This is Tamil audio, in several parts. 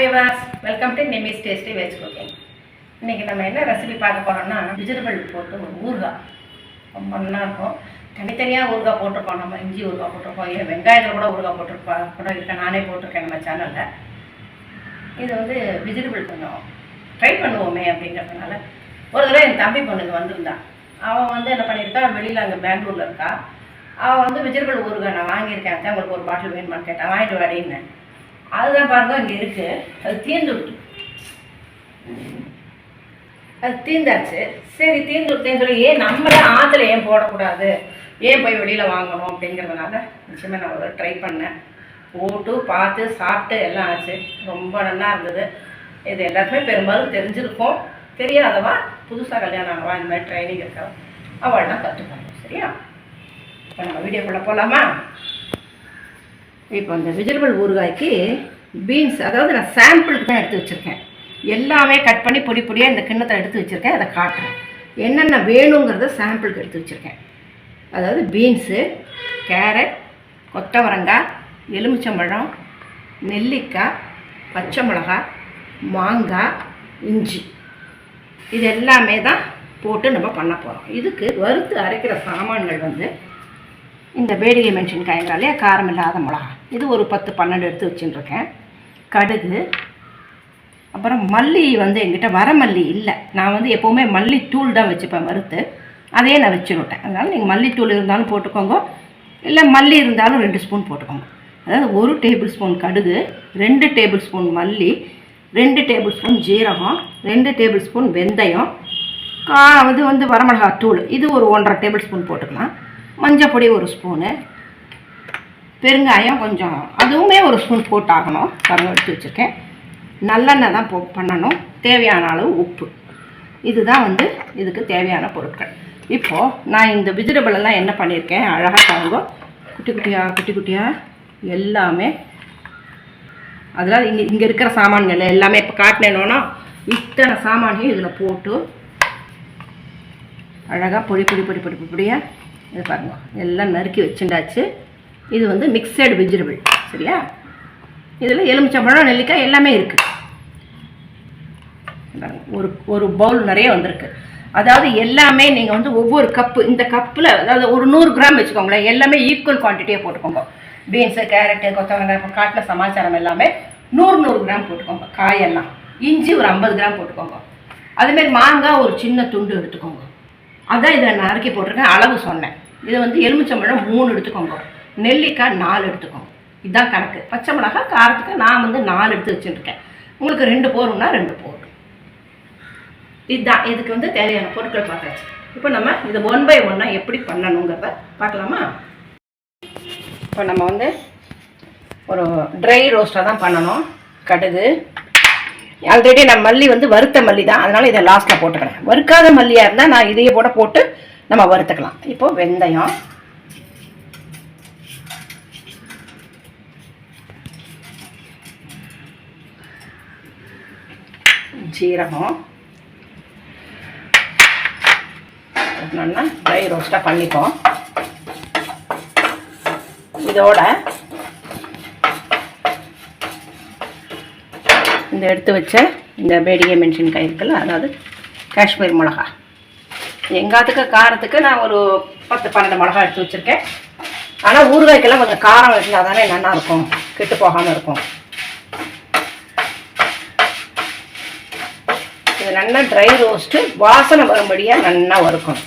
Favours welcome to Nimi's tasty veg cooking இன்றைக்கி நம்ம என்ன ரெசிபி பார்க்க போகிறோம்னா வெஜிடபிள் போட்டு ஒரு ஊறுகாய். ரொம்ப நல்லா இருக்கும். தனித்தனியாக ஊறுகாய் போட்டிருப்போம். நம்ம இஞ்சி ஊறுகாய் போட்டிருக்கோம் இல்லை வெங்காயத்தில் கூட ஊறுகாய் போட்டிருப்பா கூட இருக்கேன். நானே போட்டிருக்கேன் நம்ம சேனலில் இது வந்து வெஜிடபிள் கொஞ்சம் ட்ரை பண்ணுவோமே அப்படிங்கிறதுனால. ஒரு தடவை என் தம்பி பொண்ணுக்கு வந்திருந்தான் அவன் வந்து என்ன பண்ணியிருக்கா? வெளியில் அங்கே பெங்களூரில் இருக்கா. அவன் வந்து வெஜிடபிள் ஊறுகாய் நான் வாங்கியிருக்கேன். அதான் உங்களுக்கு ஒரு பாட்டில் வேணுமான்னு கேட்டான் வாங்கிட்டு வாடின்னு. அதுதான் பாருங்க இங்கே இருக்கு. அது தீர்ந்து விட்டு. அது தீர்ந்தாச்சு. சரி தீர்ந்து விட்டேன்னு சொல்லி ஏன் நம்மளே ஆற்றுல ஏன் போடக்கூடாது? ஏன் போய் வெளியில் வாங்கணும் அப்படிங்கிறதுனால நிச்சயமாக நான் ஒரு ட்ரை பண்ணேன். போட்டு பார்த்து சாப்பிட்டு எல்லாம் ஆச்சு. ரொம்ப நல்லா இருந்தது. இது எல்லாருக்குமே பெரும்பாலும் தெரிஞ்சிருக்கும். தெரியாதவா? புதுசாக கல்யாணம் ஆனவா? இந்த மாதிரி ட்ரைனிங் இருக்கவா? அவள்லாம் கற்றுக்கணும் சரியா? இப்போ நம்ம வீடியோக்குள்ளே போகலாமா இப்போ இந்த வெஜிடபிள் ஊறுகாய்க்கு பீன்ஸ் அதாவது நான் சாம்பிளுக்கு தான் எடுத்து வச்சுருக்கேன். எல்லாமே கட் பண்ணி பொடி பொடியாக இந்த கிண்ணத்தை எடுத்து வச்சுருக்கேன். அதை காட்டுறேன். என்னென்ன வேணுங்கிறத சாம்பிளுக்கு எடுத்து வச்சுருக்கேன். அதாவது பீன்ஸு கேரட் கொத்தவரங்காய் எலுமிச்சம்பழம் நெல்லிக்காய் பச்சை மிளகாய் மாங்காய் இஞ்சி. இது எல்லாமே தான் போட்டு நம்ம பண்ண போகிறோம் இதுக்கு வறுத்து அரைக்கிற சாமான்கள் வந்து இந்த வேடிகை மென்ஷன்காய்ங்கிறா இல்லையா? காரம் இல்லாத மிளகா இது ஒரு பத்து பன்னெண்டு எடுத்து வச்சுட்டுருக்கேன். கடுகு அப்புறம் மல்லி வந்து எங்கிட்ட வரமல்லி இல்லை. நான் வந்து எப்போவுமே மல்லித்தூள் தான் வச்சுப்பேன் வறுத்து. அதையே நான் வச்சுருட்டேன் அதனால் நீங்கள் மல்லித்தூள் இருந்தாலும் போட்டுக்கோங்க. இல்லை மல்லி இருந்தாலும் ரெண்டு ஸ்பூன் போட்டுக்கோங்க. அதாவது ஒரு டேபிள் ஸ்பூன் கடுகு ரெண்டு டேபிள் ஸ்பூன் மல்லி ரெண்டு டேபிள் ஸ்பூன் ஜீரகம் ரெண்டு டேபிள் ஸ்பூன் வெந்தயம் கா இது வந்து வரமிளகாய் தூள் இது ஒரு ஒன்றரை டேபிள் ஸ்பூன் போட்டுக்கலாம். மஞ்சள் பொடி ஒரு ஸ்பூனு. பெருங்காயம் கொஞ்சம் அதுவுமே ஒரு ஸ்பூன் போட்டாகணும். பாருங்க எடுத்து வச்சுருக்கேன். நல்லெண்ணெய் தான் போ பண்ணணும். தேவையான அளவு உப்பு. இதுதான் வந்து இதுக்கு தேவையான பொருட்கள். இப்போது நான் இந்த வெஜிடபிள் எல்லாம் என்ன பண்ணியிருக்கேன்? அழகாக பாருங்க. குட்டி குட்டியாக குட்டி குட்டியாக எல்லாமே. அதெல்லாம் இங்கே இங்கே இருக்கிற சாமான்கள் எல்லாமே இப்போ காட்டினேனோன்னா இத்தனை சாமானையும் இதில் போட்டு அழகாக பொடி பொடி பொடி பொடி பொடி பொடியாக இது பாருங்க. எல்லாம் நறுக்கி வச்சுண்டாச்சு இது வந்து மிக்சடு வெஜிடபிள் சரியா? இதில் எலுமிச்சம்பழம் நெல்லிக்காய் எல்லாமே இருக்குது ஒரு ஒரு பவுல் நிறைய வந்திருக்கு. அதாவது எல்லாமே நீங்கள் வந்து ஒவ்வொரு கப்பு இந்த கப்பில் அதாவது ஒரு நூறு கிராம் வச்சுக்கோங்களேன். எல்லாமே ஈக்குவல் குவான்டிட்டியாக போட்டுக்கோங்க. பீன்ஸு கேரட்டு கொத்தவரங்காய் இப்போ சமாச்சாரம் எல்லாமே நூறு நூறு கிராம் போட்டுக்கோங்க. காயெல்லாம். இஞ்சி ஒரு ஐம்பது கிராம் போட்டுக்கோங்க. அதேமாரி மாங்காய் ஒரு சின்ன துண்டு எடுத்துக்கோங்க. அதான் இதில் நான் போட்டிருக்கேன். அளவு சொன்னேன். இதை வந்து எலுமிச்சம்பழம் மூணு எடுத்துக்கோங்க. நெல்லிக்காய் நாலு எடுத்துக்கோங்க. இதுதான் கணக்கு. பச்சை மிளகாய் காரத்துக்கு நான் வந்து நாலு எடுத்து வச்சுருக்கேன் உங்களுக்கு ரெண்டு போரும்னா ரெண்டு போரும் இதுதான் இதுக்கு வந்து தேவையான பொருட்கள் பார்த்தாச்சு. இப்போ நம்ம இதை ஒன் பை ஒன்னாக எப்படி பண்ணணுங்கிறத பார்க்கலாமா? இப்போ நம்ம வந்து ஒரு ட்ரை ரோஸ்ட்டாக தான் பண்ணணும். கடுகு. ஆல்ரெடி நான் மல்லி வந்து வறுத்த மல்லி தான். அதனால் இதை லாஸ்ட்டில் போட்டுக்கிறேன் வறுக்காத மல்லியாக இருந்தால் நான் இதையே கூட போட்டு நம்ம வறுத்துக்கலாம். இப்போது வெந்தயம். சீரகம். நல்லா ட்ரை ரோஸ்ட்டாக பண்ணிப்போம். இதோட இந்த எடுத்து வச்ச இந்த பேடிகை மென்ஷன் இருக்குல்ல அதாவது காஷ்மீர் மிளகா. எங்காத்துக்கு காரத்துக்கு நான் ஒரு பத்து பன்னெண்டு மிளகா எடுத்து வச்சுருக்கேன். ஆனால் ஊறுகாய்க்கெல்லாம் கொஞ்சம் காரம் இருந்தால் தானே நல்லாயிருக்கும் கெட்டு போகாமல் இருக்கும் இது நல்லா ட்ரை ரோஸ்ட்டு வாசனை வரும்படியாக நல்லா வறுக்கணும்.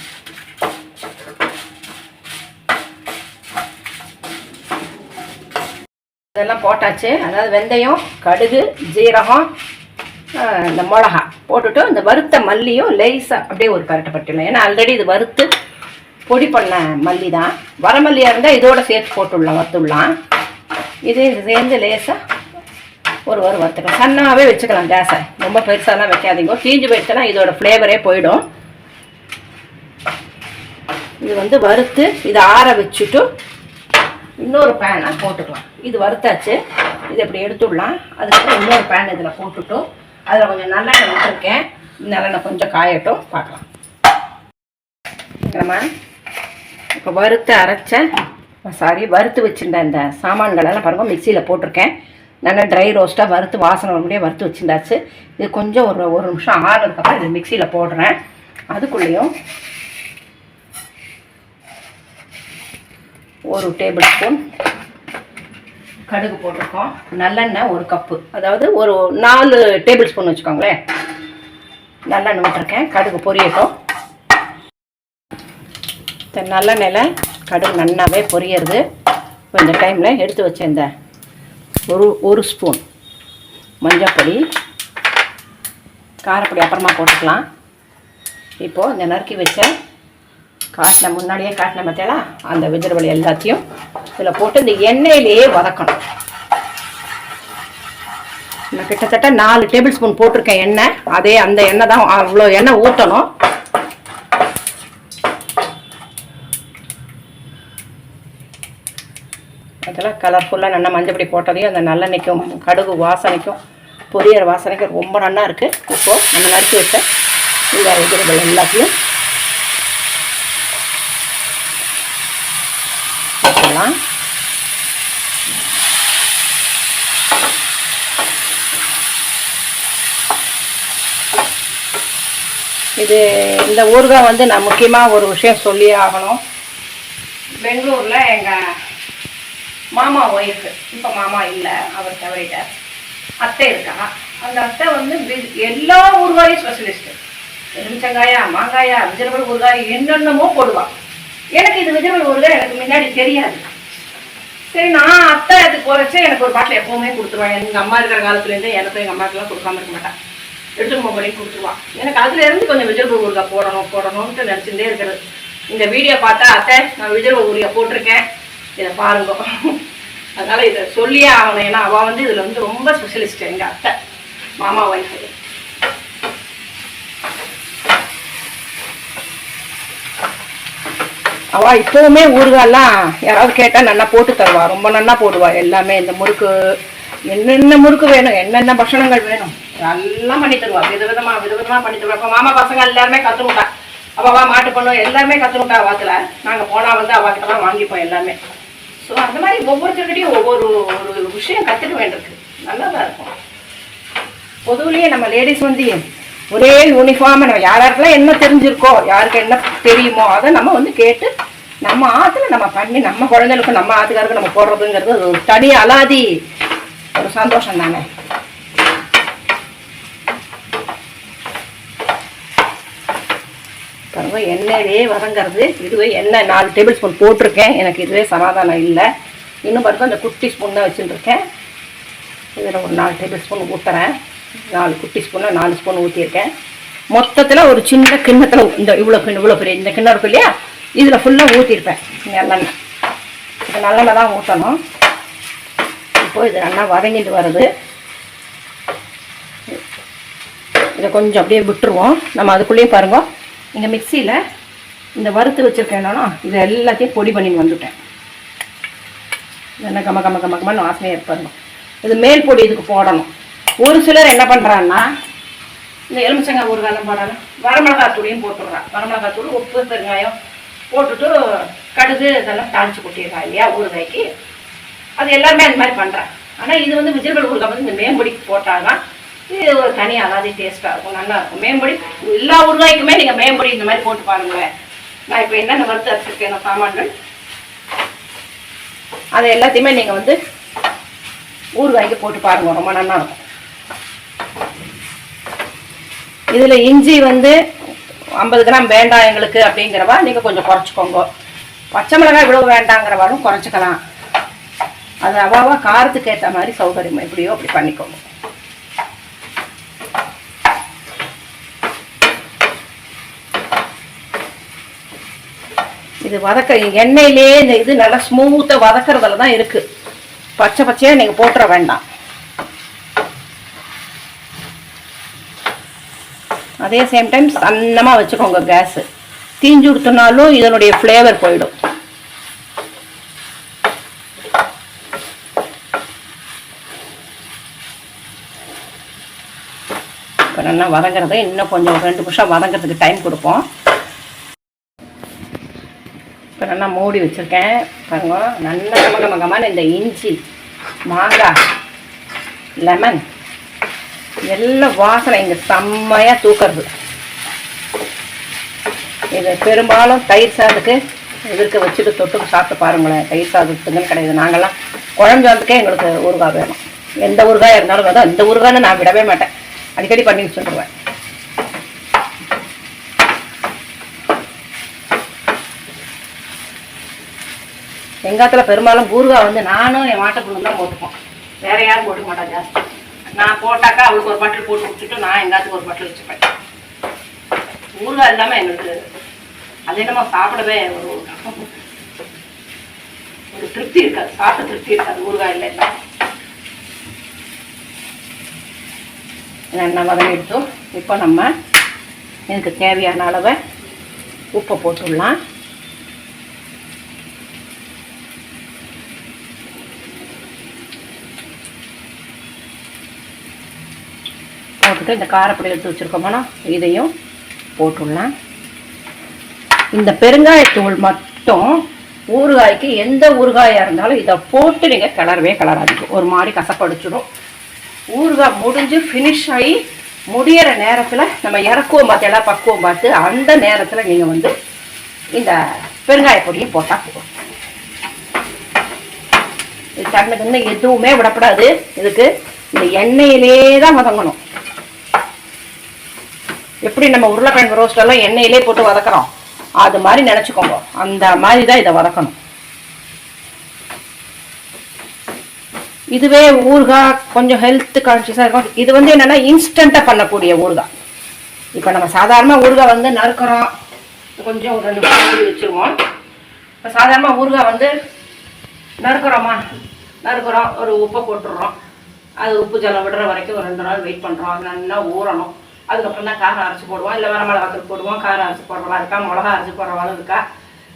இதெல்லாம் போட்டாச்சு. அதாவது வெந்தயம் கடுகு ஜீரகம் இந்த மிளகா போட்டுட்டு இந்த வறுத்த மல்லியும் லேசாக அப்படியே ஒரு பரட்டை ஏன்னா ஆல்ரெடி இது வறுத்து பொடி பண்ண மல்லி தான் வரமல்லியாக இருந்தால் இதோட சேர்த்து போட்டுடலாம் வறுத்துடலாம். இது இது சேர்ந்து லேசாக ஒரு ஒரு வறுத்துக்கலாம் சன்னாவே வச்சுக்கலாம் கேஸை. ரொம்ப பெருசாலாம் வைக்காதீங்க. தீஞ்சு போயிடுச்சுன்னா இதோட ஃப்ளேவரே போயிடும். இது வந்து வறுத்து இதை ஆற வச்சுட்டு இன்னொரு பேனை போட்டுக்கலாம். இது வறுத்தாச்சு. இது இப்படி எடுத்துடலாம். அதுக்கப்புறம் இன்னொரு பேன் இதில் போட்டுட்டு அதில் கொஞ்சம் நல்லெண்ணெய் விட்டுருக்கேன். நல்லெண்ணெய் கொஞ்சம் காயட்டும். பார்க்கலாம். நம்ம இப்போ வறுத்து அரைச்ச சாரி வறுத்து வச்சுருந்த இந்த சாமான்களெல்லாம் பாருங்கள் மிக்சியில் போட்டிருக்கேன். நல்லா ட்ரை ரோஸ்ட்டாக வறுத்து வாசனை வரமுடியே வறுத்து வச்சுருந்தாச்சு. இது கொஞ்சம் ஒரு ஒரு நிமிஷம் ஆறுனதுக்கப்புறம் இது மிக்சியில் போடுறேன். அதுக்குள்ளேயும் ஒரு டேபிள் ஸ்பூன் கடுகு போட்டிருக்கோம். நல்லெண்ணெய் ஒரு கப்பு. அதாவது ஒரு நாலு டேபிள் ஸ்பூன் வச்சுக்கோங்களேன். நல்லெண்ணெய் விட்டுருக்கேன். கடுகு பொரியட்டும். இந்த நல்லெண்ணெயில் கடுகு நல்லாவே பொரியறது. இப்போ இந்த டைமில் எடுத்து வச்சேன் இந்த ஒரு ஒரு ஸ்பூன் மஞ்சப்பொடி காரப்பொடி அப்புறமா போட்டுக்கலாம். இப்போது இந்த நறுக்கி வச்ச காட்டின முன்னாடியே காட்டின மத்தியால அந்த வெஜிடபிள் எல்லாத்தையும் இதில் போட்டு இந்த எண்ணெயிலேயே வதக்கணும். நான் கிட்டத்தட்ட நாலு டேபிள் ஸ்பூன் போட்டிருக்கேன் எண்ணெய். அதே அந்த எண்ணெய் தான் அவ்வளோ எண்ணெய் ஊற்றணும் அதெல்லாம் கலர்ஃபுல்லாக நல்லா மஞ்சப்பொடி போட்டதையும் அந்த நல்லெண்ணெய்க்கும் கடுகு வாசனைக்கும் பொரியற வாசனைக்கும் ரொம்ப நல்லா இருக்குது இப்போது நம்ம நறுக்கி வச்ச இந்த வெஜிடபிள் எல்லாத்தையும் போட்டுடலாம். இது இந்த ஊறுகாய் வந்து நான் முக்கியமாக ஒரு விஷயம் சொல்லியே ஆகணும். பெங்களூரில் எங்கள் மாமா ஒய்ஃபு இப்போ மாமா இல்லை அவர் தவறிட்டார். அத்தை இருக்கா? அந்த அத்தை வந்து வி- எல்லா ஊர்வாயும் ஸ்பெஷலிஸ்ட்டு எலுமிச்சங்காயா மாங்காயா விஜயபுரம் ஊர்காய் என்னென்னமோ போடுவா. எனக்கு இது விஜயபுரம் ஊர்காய் எனக்கு முன்னாடி தெரியாது. சரி நான் அத்தை அது குறைச்சா எனக்கு ஒரு பாட்டில் எப்போவுமே கொடுத்துருவான் எங்கள் அம்மா இருக்கிற காலத்துலேருந்து எனக்கும் எங்கள் அம்மாக்கெல்லாம் கொடுக்காம இருக்க மாட்டேன் எடுத்துட்டு போய் பண்ணி கொடுத்துருவான் எனக்கு அதுலேருந்து கொஞ்சம் விஜயபுரம் ஊர்காய் போடணும் போடணும்ட்டு நினச்சிட்டே இருக்கிறது. இந்த வீடியோ பார்த்தா அத்தை நான் விஜயபுரம் ஊறுகாய் போட்டிருக்கேன். இதை பாருங்க. அதனால இதை சொல்லியே ஆகணும். ஏன்னா அவள் வந்து இதில் வந்து ரொம்ப ஸ்பெஷலிஸ்ட் எங்கள் அத்தை மாமா ஒய்ஃபு அவள் இப்போவுமே ஊறுகாலாம் யாராவது கேட்டால் நல்லா போட்டு தருவா. ரொம்ப நல்லா போடுவா. எல்லாமே இந்த முறுக்கு என்னென்ன முறுக்கு வேணும் என்னென்ன பட்சணங்கள் வேணும் எல்லாம் பண்ணி தருவா. வித விதமாக பண்ணி தருவா. இப்போ மாமா பசங்க எல்லாருமே கற்றுக்கிட்டா அவள் வா மாட்டு பண்ணுவோம் எல்லாருமே கற்றுக்கிட்டா வாத்துல நாங்கள் போனால் வந்து அவகிட்ட தான் வாங்கிப்போம் எல்லாமே. ஸோ அந்த மாதிரி ஒவ்வொருத்தருக்கிட்டையும் ஒவ்வொரு ஒரு விஷயம் கற்றுக்க வேண்டியிருக்கு. நல்லா தான் இருக்கும். பொதுவிலேயே நம்ம லேடிஸ் வந்து ஒரே யூனிஃபார்மாக நம்ம யாராருக்கெல்லாம் என்ன தெரிஞ்சிருக்கோ யாருக்கு என்ன தெரியுமோ அதை நம்ம வந்து கேட்டு நம்ம ஆற்றுல நம்ம பண்ணி நம்ம குழந்தைகளுக்கும் நம்ம ஆத்துக்காருக்கு நம்ம போடுறதுங்கிறது ஒரு தனி அலாதி ஒரு சந்தோஷம் தானே பாருங்க எண்ணெயிலே வதங்கிறது. இதுவே எண்ணெய் நாலு டேபிள் ஸ்பூன் போட்டிருக்கேன். எனக்கு இதுவே சமாதானம் இல்லை. இன்னும் பாருங்க அந்த குட்டி ஸ்பூன் தான் வச்சுட்டுருக்கேன் இதில் ஒரு நாலு டேபிள் ஸ்பூன் ஊற்றுறேன் நாலு குட்டி ஸ்பூனில் நாலு ஸ்பூன் ஊற்றியிருக்கேன் மொத்தத்தில் ஒரு சின்ன கிண்ணத்தில் இந்த இவ்வளோ கிண்ணம் இவ்வளோ பெரிய இந்த கிண்ணம் இருக்கும் இல்லையா? இதில் ஃபுல்லாக ஊற்றிருப்பேன் நல்லெண்ணெய் இது நல்லெண்ணெய் தான் ஊற்றணும் இப்போது இது நல்லா வதங்கிட்டு வருது. இதை கொஞ்சம் அப்படியே விட்டுருவோம். நம்ம அதுக்குள்ளேயே பாருங்கள் இந்த மிக்சியில் இந்த வறுத்து வச்சுருக்கேன் என்னன்னா இதை எல்லாத்தையும் பொடி பண்ணின்னு வந்துட்டேன். என்ன கம கம கம கமன்னு வாசனையாக இருப்பாருங்க இது மேல் பொடி இதுக்கு போடணும். ஒரு சிலர் என்ன பண்ணுறான்னா இந்த எலுமிச்சங்காய் ஊறுகாலம் போடுறாங்க வரமிளகாய் தூளையும் போட்டுடுறான் வரமிளகாய் தூள் உப்பு பெருங்காயம் போட்டுட்டு கடுகு இதெல்லாம் தாளிச்சு கொட்டிடுறான் இல்லையா ஊறுகாய்க்கு. அது எல்லாருமே அந்த மாதிரி பண்ணுறேன் ஆனால் இது வந்து விஜயபல் ஊறுகாய் வந்து இந்த மேம்பொடிக்கு போட்டாதான் இது ஒரு தனி அலாதி டேஸ்ட்டாக இருக்கும் நல்லாயிருக்கும் மேம்பொடி எல்லா ஊறுகாய்க்குமே நீங்கள் மேம்பொடி இந்த மாதிரி போட்டு பாருங்களேன். நான் இப்போ என்னென்ன வறுத்து அரைச்சிருக்கேன் சாமான்கள்? அதை எல்லாத்தையுமே நீங்கள் வந்து ஊறுகாய்க்கு போட்டு பாருங்க ரொம்ப நல்லாயிருக்கும் இதில் இஞ்சி வந்து ஐம்பது கிராம் வேண்டாம் எங்களுக்கு அப்படிங்கிறவா? நீங்கள் கொஞ்சம் குறைச்சிக்கோங்க. பச்சை மிளகாய் இவ்வளோ வேண்டாங்கிறவாலும் குறைச்சிக்கலாம். அது அவாவா காரத்துக்கு ஏற்ற மாதிரி சௌகரியம் எப்படியோ அப்படி பண்ணிக்கோங்க. இது வதக்க எண்ணெயிலே இந்த இது நல்லா ஸ்மூத்தாக வதக்கிறதுல தான் இருக்குது பச்சை பச்சையாக நீங்கள் போட்டுற வேண்டாம். அதே சேம் டைம் சன்னமாக வச்சுக்கோங்க கேஸு. தீஞ்சு கொடுத்தனாலும் இதனுடைய ஃப்ளேவர் போயிடும். இப்போ நல்லா வதங்குறதை இன்னும் கொஞ்சம் ரெண்டு நிமிஷம் வதங்குறதுக்கு டைம் கொடுப்போம். இப்போ நல்லா மூடி வச்சுருக்கேன். பாருங்க நல்லா கம இந்த இஞ்சி மாங்காய் லெமன் எல்லாம் வாசனை இங்கே செம்மையாக தூக்கிறது. இது பெரும்பாலும் தயிர் சாதத்துக்கு எதிர்க்க வச்சுட்டு தொட்டுக்கு சாப்பிட்டு பாருங்களேன். தயிர் சாதத்துக்குன்னு கிடையாது. நாங்கள்லாம் குழம்பு சாதத்துக்கே எங்களுக்கு ஊறுகாய் வேணும். எந்த ஊறுகாய் இருந்தாலும் வேணும் இந்த ஊறுகாய்னு நான் விடவே மாட்டேன். அடிக்கடி பண்ணி வச்சுருவேன் எங்காத்துல பெரும்பாலும் ஊறுகாய் வந்து நானும் என் மாட்டை பொண்ணு தான் போட்டுப்போம். வேற யாரும் போட்டுக்க மாட்டா ஜாஸ்தி. நான் போட்டாக்கா அவளுக்கு ஒரு பட்டில் போட்டு வச்சுட்டு நான் எங்காத்துக்கு ஒரு பட்டில் வச்சுப்பேன். ஊறுகாய் இல்லாமல் எங்களுக்கு அது என்னமோ சாப்பிடவே ஒரு ஒரு திருப்தி இருக்காது. சாப்பிட்ட திருப்தி இருக்காது ஊறுகாய் இல்லை எண்ணெய் வதங்கி எடுத்தோம். இப்போ நம்ம எனக்கு தேவையான அளவை உப்பை போட்டுடலாம். போட்டுட்டு இந்த காரப்பொடி எடுத்து வச்சுருக்கோமோனா இதையும் போட்டுடலாம். இந்த பெருங்காயத்தூள் மட்டும் ஊறுகாய்க்கு எந்த ஊறுகாயாக இருந்தாலும் இதை போட்டு நீங்கள் கிளறவே கிளறாதீங்க. ஒரு மாதிரி கசப்படிச்சிடும் ஊறுகாய் முடிஞ்சு ஃபினிஷ் ஆகி முடியிற நேரத்தில் நம்ம இறக்குவோம் பார்த்தீங்களா பக்குவம் பார்த்து அந்த நேரத்தில் நீங்கள் வந்து இந்த பெருங்காய பொடியை போட்டால் போதும். இது கண்ணு எதுவுமே விடப்படாது. இதுக்கு இந்த எண்ணெயிலே தான் வதங்கணும். எப்படி நம்ம உருளைக்கிழங்கு ரோஸ்டெல்லாம் எண்ணெயிலே போட்டு வதக்குறோம்? அது மாதிரி நினச்சிக்கோங்க. அந்த மாதிரி தான் இதை வதக்கணும். இதுவே ஊறுகாய் கொஞ்சம் ஹெல்த் கான்சியஸாக இருக்கும். இது வந்து என்னென்னா இன்ஸ்டண்ட்டாக பண்ணக்கூடிய ஊறுகாய். இப்போ நம்ம சாதாரணமாக ஊறுகாய் வந்து நறுக்கிறோம். கொஞ்சம் ஒரு ரெண்டு நிமிஷம் வச்சுருவோம். இப்போ சாதாரணமாக ஊறுகாய் வந்து நறுக்கிறோமா? நறுக்கிறோம். ஒரு உப்பை போட்டுடுறோம். அது உப்பு ஜலம் விடுற வரைக்கும் ஒரு ரெண்டு நாள் வெயிட் பண்ணுறோம் அது நல்லா ஊறணும். அதுக்கப்புறம் தான் காரம் அரைச்சி போடுவோம். இல்லை வர மிளகாத்தூள் போடுவோம். காரம் அரைச்சி போடுறவா இருக்கா? மிளகா அரைச்சி போடுறவாலும் இருக்கா?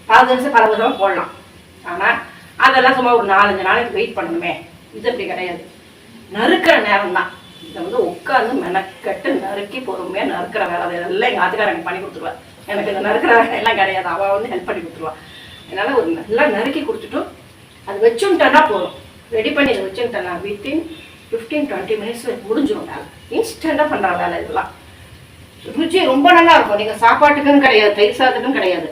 பல தினசு பல விதமாக போடலாம். ஆனால் அதெல்லாம் சும்மா ஒரு நாலஞ்சு நாளைக்கு வெயிட் பண்ணணுமே. இது அப்படி கிடையாது. நறுக்கிற நேரம் தான் இதை வந்து உட்காந்து மெனக்கட்டு நறுக்கி பொறுமையாக நறுக்கிற வேலை. அதை எல்லாம் எங்கள் ஆத்துக்காரர் எனக்கு பண்ணி கொடுத்துருவேன் எனக்கு இந்த நறுக்கிற வேலை எல்லாம் கிடையாது. அவள் வந்து ஹெல்ப் பண்ணி கொடுத்துருவா. அதனால் ஒரு நல்லா நறுக்கி கொடுத்துட்டும் அது வச்சுட்டேன்னா போதும். ரெடி பண்ணி இதை வச்சுட்டேன்னா வித்தின் ஃபிஃப்டீன் டுவெண்ட்டி மினிட்ஸில் முடிஞ்சிடும் வேலை. இன்ஸ்டண்ட்டாக பண்ணுற வேலை இதெல்லாம். ருச்சி ரொம்ப நல்லா இருக்கும். நீங்கள் சாப்பாட்டுக்குன்னு கிடையாது தயிர் சாதத்துக்கும் கிடையாது.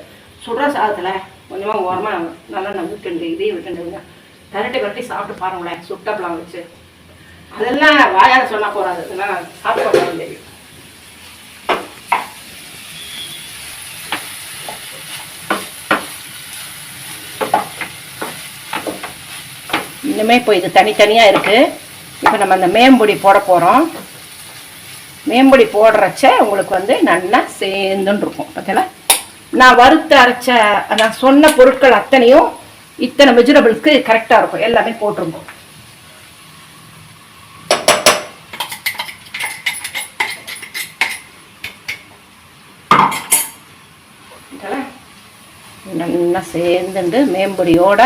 சுடுற சாதத்தில் கொஞ்சமாக ஓரமாக நல்லா நான் விட்டுண்டு இதையும் விட்டுண்டுங்க திரட்டி கட்டி சாப்பிட்டு பாருங்களேன் சுட்டப்பெலாம் வச்சு. அதெல்லாம் வாயால் சொன்னால் போகாது அதெல்லாம் சாப்பிட்டு பார்த்தாலும் தெரியும் இன்னுமே இப்போ இது தனித்தனியாக இருக்குது இப்போ நம்ம அந்த மேம்பொடி போட போகிறோம் மேம்பொடி போடுறச்ச உங்களுக்கு வந்து நல்லா சேர்ந்துன்னு இருக்கும். பார்த்தீங்களா நான் வறுத்து அரைச்ச நான் சொன்ன பொருட்கள் அத்தனையும் இத்தனை வெஜிடபிள்ஸ்க்கு கரெக்டாக இருக்கும். எல்லாமே போட்டிருக்கோம் நல்லா சேர்ந்துண்டு மேம்பொடியோட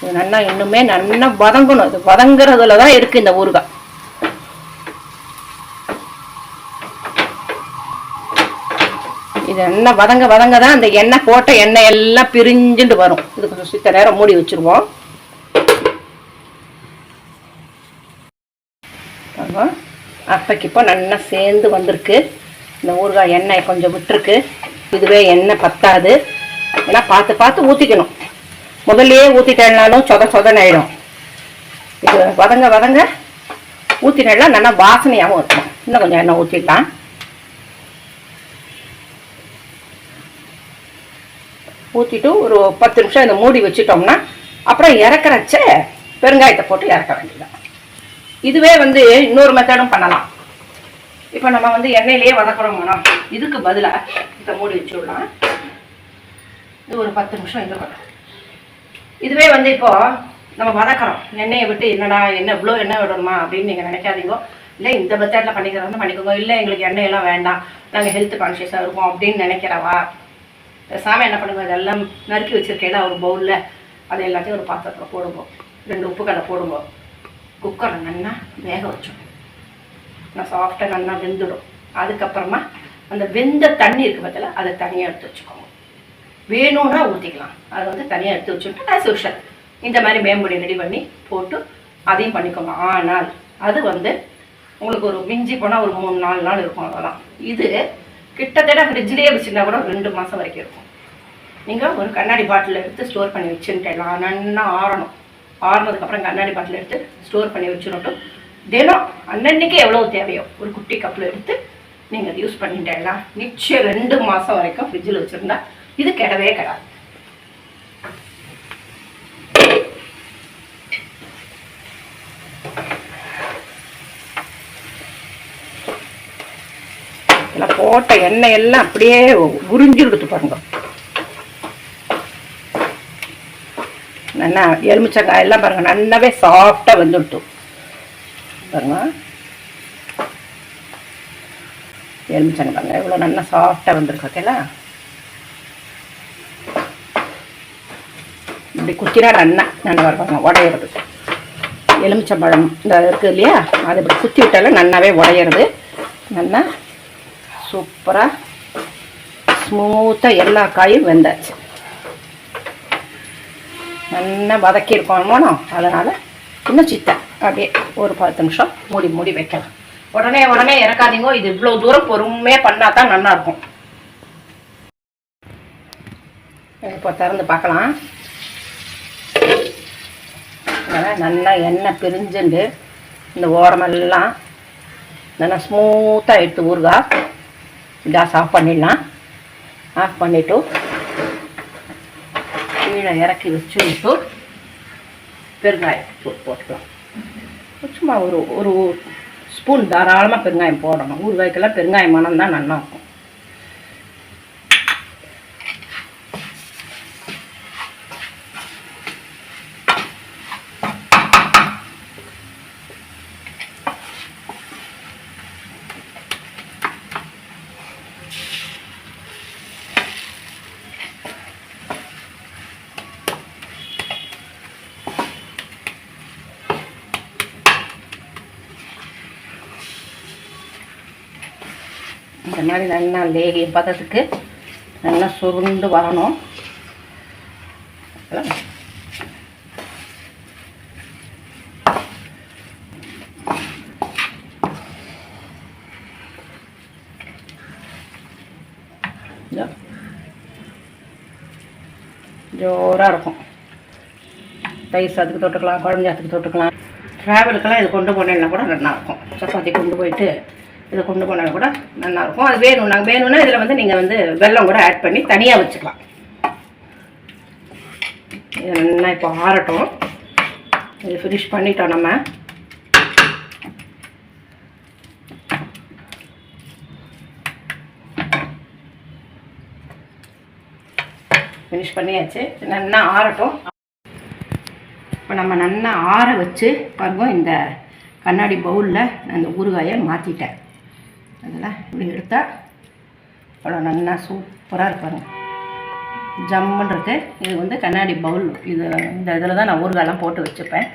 இது நல்லா இன்னுமே நல்லா வதங்கணும். இது வதங்குறதுல தான் இருக்கு இந்த ஊறுகாய். இது எண்ணெய் வதங்க வதங்க தான் அந்த எண்ணெய் போட்ட எண்ணெய் எல்லாம் பிரிஞ்சுட்டு வரும். இது கொஞ்சம் சித்த நேரம் மூடி வச்சிருவோம். பாருங்க. இப்போ நல்லா சேர்ந்து வந்திருக்கு. இந்த ஊறுகாய் எண்ணெய் கொஞ்சம் விட்டுருக்கு. இதுவே எண்ணெய் பத்தாது. ஏன்னா பார்த்து பார்த்து ஊற்றிக்கணும் முதல்லையே ஊற்றிட்டேன்னாலும் சொத சொதன் ஆயிடும் இது வதங்க வதங்க ஊற்றினா நல்லா வாசனையாகவும் இருக்கும். இன்னும் கொஞ்சம் எண்ணெய் ஊற்றிடலாம் ஊற்றிட்டு ஒரு பத்து நிமிஷம் இதை மூடி வச்சுட்டோம்னா அப்புறம் இறக்குறச்ச பெருங்காயத்தை போட்டு இறக்க வேண்டியதான் இதுவே வந்து இன்னொரு மெத்தடும் பண்ணலாம். இப்போ நம்ம வந்து எண்ணெயிலேயே வதக்குறோம்னா இதுக்கு பதிலாக இதை மூடி வச்சுடலாம். இது ஒரு பத்து நிமிஷம் இருக்கட்டும் இதுவே வந்து இப்போ நம்ம வதக்கிறோம் எண்ணெயை விட்டு என்னடா என்ன இவ்வளோ எண்ணெய் விடணுமா அப்படின்னு நீங்கள் நினைக்காதீங்க. இல்லை இந்த மெத்தடில் பண்ணிக்கிறவங்க பண்ணிக்கோங்க. இல்லை எங்களுக்கு எண்ணெயெல்லாம் வேண்டாம். நாங்கள் ஹெல்த் கான்ஷியஸாக இருக்கோம் அப்படின்னு நினைக்கிறவா? பேசாமல் என்ன பண்ணுங்க? இதெல்லாம் நறுக்கி வச்சிருக்கேல ஒரு பவுலில் அதை எல்லாத்தையும் ஒரு பாத்திரத்தில் போடுவோம் ரெண்டு உப்புக்கடலை போடுவோம் குக்கரை நல்லா வேக வச்சோம் நான் சாஃப்டாக நல்லா வெந்துடும். அதுக்கப்புறமா அந்த வெந்த தண்ணி இருக்கு பார்த்தல அதை தனியாக எடுத்து வச்சுக்கோங்க. வேணும்னா ஊற்றிக்கலாம் அதை வந்து தனியாக எடுத்து வச்சுட்டு ஆஸ் யூஷுவல் இந்த மாதிரி மேம்பொடி ரெடி பண்ணி போட்டு அதையும் பண்ணிக்கோங்க. ஆனால் அது வந்து உங்களுக்கு ஒரு மிஞ்சி போனால் ஒரு மூணு நாலு நாள் இருக்கும் அவ்வளோதான் இது கிட்டத்தட்ட ஃப்ரிட்ஜ்லேயே வச்சுருந்தா கூட ரெண்டு மாதம் வரைக்கும் இருக்கும். நீங்கள் ஒரு கண்ணாடி பாட்டில் எடுத்து ஸ்டோர் பண்ணி வச்சுட்டேலாம் நல்லா ஆறணும். ஆறுனதுக்கப்புறம் கண்ணாடி பாட்டில் எடுத்து ஸ்டோர் பண்ணி வச்சுருட்டும் தினம் அன்னன்னைக்கு எவ்வளோ தேவையோ ஒரு குட்டி கப்பில் எடுத்து நீங்கள் அதை யூஸ் பண்ணிட்டேலாம் நிச்சயம் ரெண்டு மாதம் வரைக்கும் ஃப்ரிட்ஜில் வச்சுருந்தா இது கிடவே கிடாது. இதில் போட்ட எண்ணெய் எல்லாம் அப்படியே உறிஞ்சி கொடுத்து பாருங்க. நல்லா எலுமிச்சங்காய் எல்லாம் பாருங்க நல்லாவே சாஃப்டாக வந்துவிட்டு பாருங்க. எலுமிச்சங்காய் பாருங்க எவ்வளவு நல்லா சாஃப்டாக வந்திருக்கு ஓகேங்களா அப்படி குத்தினா நல்லா நல்லா வருவாங்க உடையிறது. எலுமிச்சம்பழம் இந்த இருக்குது இல்லையா? அது இப்படி குத்தி விட்டாலும் நல்லாவே உடையிறது. நல்லா சூப்பராக ஸ்மூத்தாக எல்லா காயும் வெந்தாச்சு. நல்லா வதக்கியிருக்கோமோனோ அதனால் இன்னும் சித்தை. அப்படியே ஒரு பத்து நிமிஷம் மூடி மூடி வைக்கலாம். உடனே உடனே இறக்காதீங்க. இது இவ்வளோ தூரம் பொறுமையாக பண்ணால் தான் நல்லாயிருக்கும் இப்போ திறந்து பார்க்கலாம். நல்லா எண்ணெய் பிரிஞ்சுண்டு இந்த ஓரமெல்லாம் நல்லா ஸ்மூத்தாக எடுத்து ஊறுகா. கேஸ் ஆஃப் பண்ணிடலாம். ஆஃப் பண்ணிவிட்டு கீழே இறக்கி வச்சுட்டு பெருங்காயம் போட்டுக்கலாம். சும்மா ஒரு ஒரு ஸ்பூன் தாராளமாக பெருங்காயம் போடணும். ஊறுகாய்க்கெல்லாம் பெருங்காயம் மனம் தான் நல்லா இருக்கும் இந்த மாதிரி நல்லா லேகிய பதத்துக்கு நல்லா சுருண்டு வரணும். ஜோராக இருக்கும். தயிர் சாத்துக்கு தொட்டுக்கலாம் குழம்பு சாத்துக்கு தொட்டுக்கலாம். ட்ராவலுக்கெல்லாம் இது கொண்டு போனேன்னா கூட நல்லா இருக்கும். சப்பாத்தி கொண்டு போயிட்டு இதை கொண்டு போனால் கூட நல்லாயிருக்கும். அது வேணும் நாங்கள் வேணும்னா இதில் வந்து நீங்கள் வந்து வெல்லம் கூட ஆட் பண்ணி தனியாக வச்சுக்கலாம். இது நல்லா இப்போ ஆறட்டும். இது ஃபினிஷ் பண்ணிட்டோம் நம்ம. ஃபினிஷ் பண்ணியாச்சு. நல்லா ஆறட்டும். இப்போ நம்ம நல்லா ஆற வச்சு பாருங்க இந்த கண்ணாடி பவுலில் நான் இந்த ஊறுகாயை மாற்றிட்டேன் அதில் இப்படி எடுத்தால் அவ்வளோ நல்லா சூப்பராக இருப்பாங்க ஜம்முன்றது இது வந்து கண்ணாடி பவுல் இது இந்த இதில் தான் நான் ஊறுகாலாம் போட்டு வச்சுப்பேன்.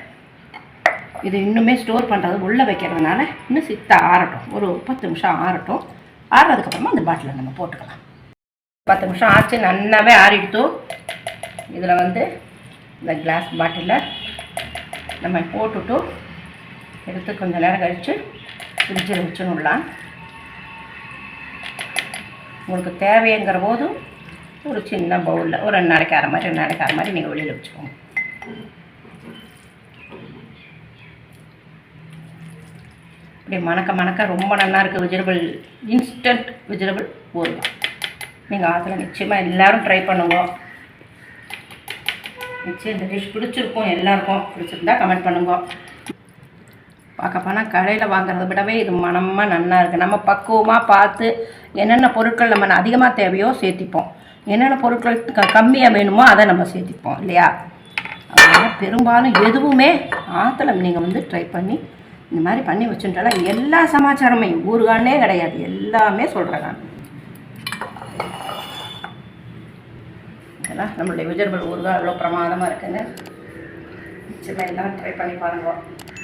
இது இன்னுமே ஸ்டோர் பண்ணுறது உள்ளே வைக்கிறதுனால இன்னும் சித்த ஆறட்டும். ஒரு பத்து நிமிஷம் ஆறட்டும். ஆறுறதுக்கப்புறமா அந்த பாட்டிலை நம்ம போட்டுக்கலாம். பத்து நிமிஷம் ஆச்சு நல்லாவே ஆறிடுத்து. இதில் வந்து இந்த கிளாஸ் பாட்டிலில் நம்ம போட்டுட்டு எடுத்து கொஞ்சம் நேரம் கழித்து ஃப்ரிட்ஜில் வச்சுனுடலாம் உங்களுக்கு தேவைங்கிற போதும் ஒரு சின்ன பவுலில் ஒரு ரெண்டு நாளைக்கு அரை மாதிரி ரெண்டு நாளைக்கு அரை மாதிரி நீங்கள் வெளியில் வச்சுக்கோங்க. இப்படி மணக்க மணக்க ரொம்ப நல்லா இருக்குது வெஜிடபிள் இன்ஸ்டன்ட் வெஜிடபிள் ஊறுகாய் நீங்கள் அதில் நிச்சயமாக எல்லோரும் ட்ரை பண்ணுவோம் நிச்சயம் இந்த டிஷ் பிடிச்சிருக்கும் எல்லாருக்கும் பிடிச்சிருந்தா கமெண்ட் பண்ணுங்க. பார்க்க போனால் கடையில் வாங்குறத விடவே இது மனமாக நல்லா இருக்குது நம்ம பக்குவமாக பார்த்து என்னென்ன பொருட்கள் நம்ம அதிகமாக தேவையோ சேர்த்திப்போம். என்னென்ன பொருட்கள் க கம்மியாக வேணுமோ அதை நம்ம சேர்த்திப்போம் இல்லையா? அதனால் பெரும்பாலும் எதுவுமே ஆற்றுல நீங்கள் வந்து ட்ரை பண்ணி இந்த மாதிரி பண்ணி வச்சுட்டால எல்லா சமாச்சாரமே ஊருகானே கிடையாது. எல்லாமே சொல்கிறேன் நான். இதெல்லாம் நம்மளுடைய வெஜிடபிள் ஊருகா எவ்வளோ பிரமாதமாக இருக்குன்னு. நிச்சயமாக எல்லாம் ட்ரை பண்ணி பாருங்க.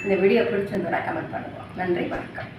இந்த வீடியோ பிடிச்சிருந்தா கமெண்ட் பண்ணுவோம் நன்றி வணக்கம்.